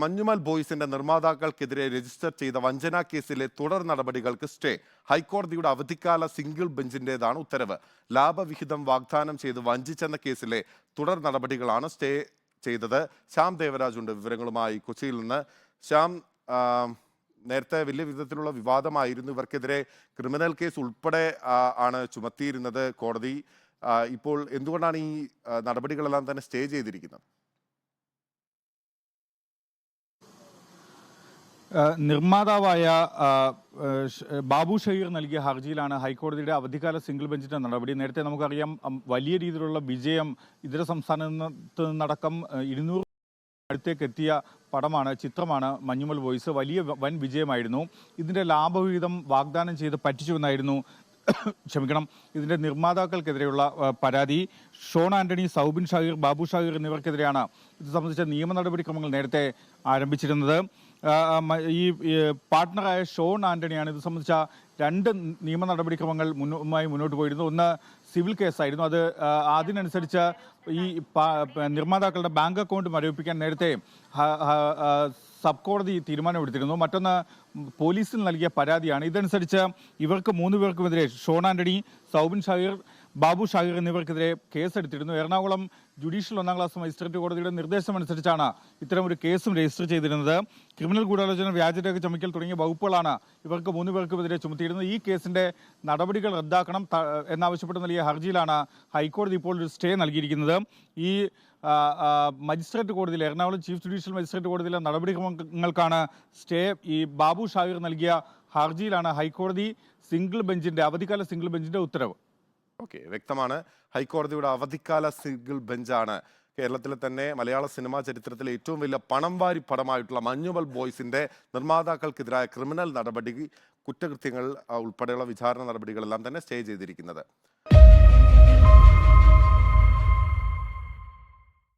Manjummel ബോയ്സിന്റെ നിർമ്മാതാക്കൾക്കെതിരെ register ചെയ്ത വഞ്ചനാ കേസിലെ തുടർ നടപടികൾക്ക് സ്റ്റേ. ഹൈക്കോടതിയുടെ അവധിക്കാല സിംഗിൾ ബെഞ്ചിന്റേതാണ് ഉത്തരവ്. ലാഭവിഹിതം വാഗ്ദാനം ചെയ്ത് വഞ്ചിച്ചെന്ന കേസിലെ തുടർ നടപടികളാണ് സ്റ്റേ ചെയ്തത്. ശ്യാം ദേവരാജുണ്ട് വിവരങ്ങളുമായി കൊച്ചിയിൽ നിന്ന്. ശ്യാം നേരത്തെ വലിയ വിധത്തിലുള്ള വിവാദമായിരുന്നു. ഇവർക്കെതിരെ ക്രിമിനൽ കേസ് ഉൾപ്പെടെ ആണ് ചുമത്തിയിരുന്നത് കോടതി. ഇപ്പോൾ എന്തുകൊണ്ടാണ് ഈ നടപടികളെല്ലാം തന്നെ സ്റ്റേ ചെയ്തിരിക്കുന്നത്? നിർമ്മാതാവായ ബാബു ഷഹീർ നൽകിയ ഹർജിയിലാണ് ഹൈക്കോടതിയുടെ അവധിക്കാല സിംഗിൾ ബെഞ്ചിന്റെ നടപടി. നേരത്തെ നമുക്കറിയാം വലിയ രീതിയിലുള്ള വിജയം ഇതര സംസ്ഥാനത്ത് നിന്നടക്കം ഇരുന്നൂറ് അടുത്തേക്ക് എത്തിയ പടമാണ് ചിത്രമാണ് മഞ്ഞുമൽ വോയിസ്. വലിയ വൻ വിജയമായിരുന്നു. ഇതിന്റെ ലാഭവിഹിതം വാഗ്ദാനം ചെയ്ത് പറ്റിച്ചുവെന്നായിരുന്നു ക്ഷമിക്കണം. ഇതിന്റെ നിർമ്മാതാക്കൾക്കെതിരെയുള്ള പരാതി ഷോൺ ആന്റണി സൗബിൻ ഷാഹിർ ബാബു ഷാഹിർ എന്നിവർക്കെതിരെയാണ് ഇത് സംബന്ധിച്ച നിയമ നടപടിക്രമങ്ങൾ നേരത്തെ ആരംഭിച്ചിരുന്നത്. ഈ പാർട്ട്ണറായ ഷോൺ ആന്റണിയാണ് ഇത് സംബന്ധിച്ച രണ്ട് നിയമ നടപടിക്രമങ്ങൾ മുന്നുമായി മുന്നോട്ട് പോയിരുന്നു. ഒന്ന് സിവിൽ കേസായിരുന്നു. അത് അതിനനുസരിച്ച് ഈ നിർമ്മാതാക്കളുടെ ബാങ്ക് അക്കൗണ്ട് മരവിപ്പിക്കാൻ നേരത്തെ സബ് കോടതി തീരുമാനമെടുത്തിരുന്നു മറ്റൊന്ന് പോലീസിൽ നൽകിയ പരാതിയാണ്. ഇതനുസരിച്ച് ഇവർക്ക് മൂന്ന് പേർക്കുമെതിരെ ഷോൺ ആന്റണി സൗബിൻ ഷാഹിർ ബാബു ഷാഹിർ എന്നിവർക്കെതിരെ കേസെടുത്തിരുന്നു. എറണാകുളം ജുഡീഷ്യൽ ഒന്നാം ക്ലാസ് മജിസ്ട്രേറ്റ് കോടതിയുടെ നിർദ്ദേശമനുസരിച്ചാണ് ഇത്തരം ഒരു കേസും രജിസ്റ്റർ ചെയ്തിരുന്നത്. ക്രിമിനൽ ഗൂഢാലോചന വ്യാജരേഖ ചുമക്കൽ തുടങ്ങിയ വകുപ്പുകളാണ് ഇവർക്ക് മൂന്ന് പേർക്കുമെതിരെ ചുമത്തിയിരുന്നത്. ഈ കേസിന്റെ നടപടികൾ റദ്ദാക്കണം എന്നാവശ്യപ്പെട്ട് നൽകിയ ഹർജിയിലാണ് ഹൈക്കോടതി ഇപ്പോൾ ഒരു സ്റ്റേ നൽകിയിരിക്കുന്നത്. ഈ മജിസ്ട്രേറ്റ് കോടതിയിൽ എറണാകുളം ചീഫ് ജുഡീഷ്യൽ മജിസ്ട്രേറ്റ് കോടതിയിലെ നടപടിക്രമങ്ങൾക്കാണ് സ്റ്റേ ഈ ബാബു ഷാഹിർ നൽകിയ ഹർജിയിലാണ് ഹൈക്കോടതി സിംഗിൾ ബെഞ്ചിന്റെ അവധിക്കാല സിംഗിൾ ബെഞ്ചിന്റെ ഉത്തരവ്. ഓക്കെ വ്യക്തമാണ്. ഹൈക്കോടതിയുടെ അവധിക്കാല സിംഗിൾ ബെഞ്ചാണ്. കേരളത്തിലെ തന്നെ മലയാള സിനിമാ ചരിത്രത്തിലെ ഏറ്റവും വലിയ പണം വാരി പടമായിട്ടുള്ള മഞ്ഞുമൽ ബോയ്സിന്റെ നിർമ്മാതാക്കൾക്കെതിരായ ക്രിമിനൽ നടപടി കുറ്റകൃത്യങ്ങൾ ഉൾപ്പെടെയുള്ള വിചാരണ നടപടികളെല്ലാം തന്നെ സ്റ്റേ ചെയ്തിരിക്കുന്നത്.